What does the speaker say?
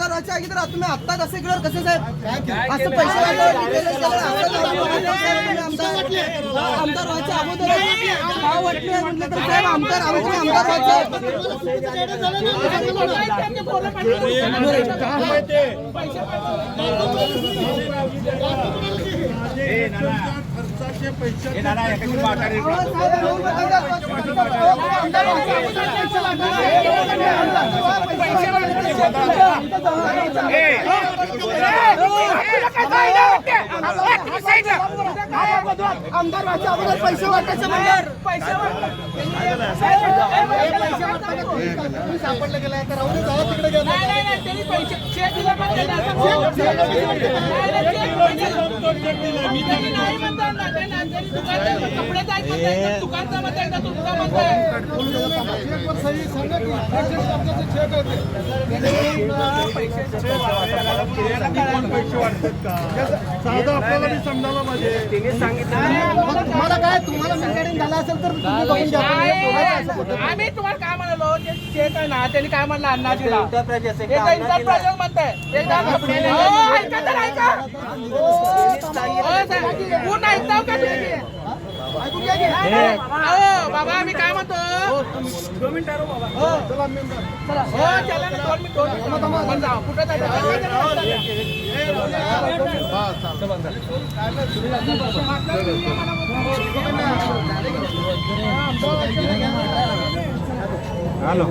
व्हायच्या अगोदर तुम्ही आत्ता कसे केलं कसं साहेब? असं पैसे आमदार आमदार व्हायच्या अगोदर भाव वाटले म्हटलं तर साहेब आमदार आम्ही आमदार व्हायचं आमदार व्हायच्या अगोदर पैसे वाटायचे म्हणजे पैसे सापडलं गेलं तर राहू जाऊ तिकडे गेलं. साधं आपल्याला बी समजायला पाहिजे मग तुम्हाला काय तुम्हाला मिसगाईडिंग झालं असेल तर तुम्ही बघून घ्या. बोलायचं असं कुठं. आम्ही तुम्हाला काय म्हणालो ते चेक आहे ना त्यांनी काय म्हणलं अण्णाजीला एकदा म्हणताय एकदा हो, ऐका तर ऐका हो, पूर्ण ऐकताव का तुम्ही? ऐकून घ्या की. अहो, बाबा आम्ही काय म्हणतो हो चला ना दोन मिनिट दोन मिनिट बंद जाऊ. कुठं जायचं? चला.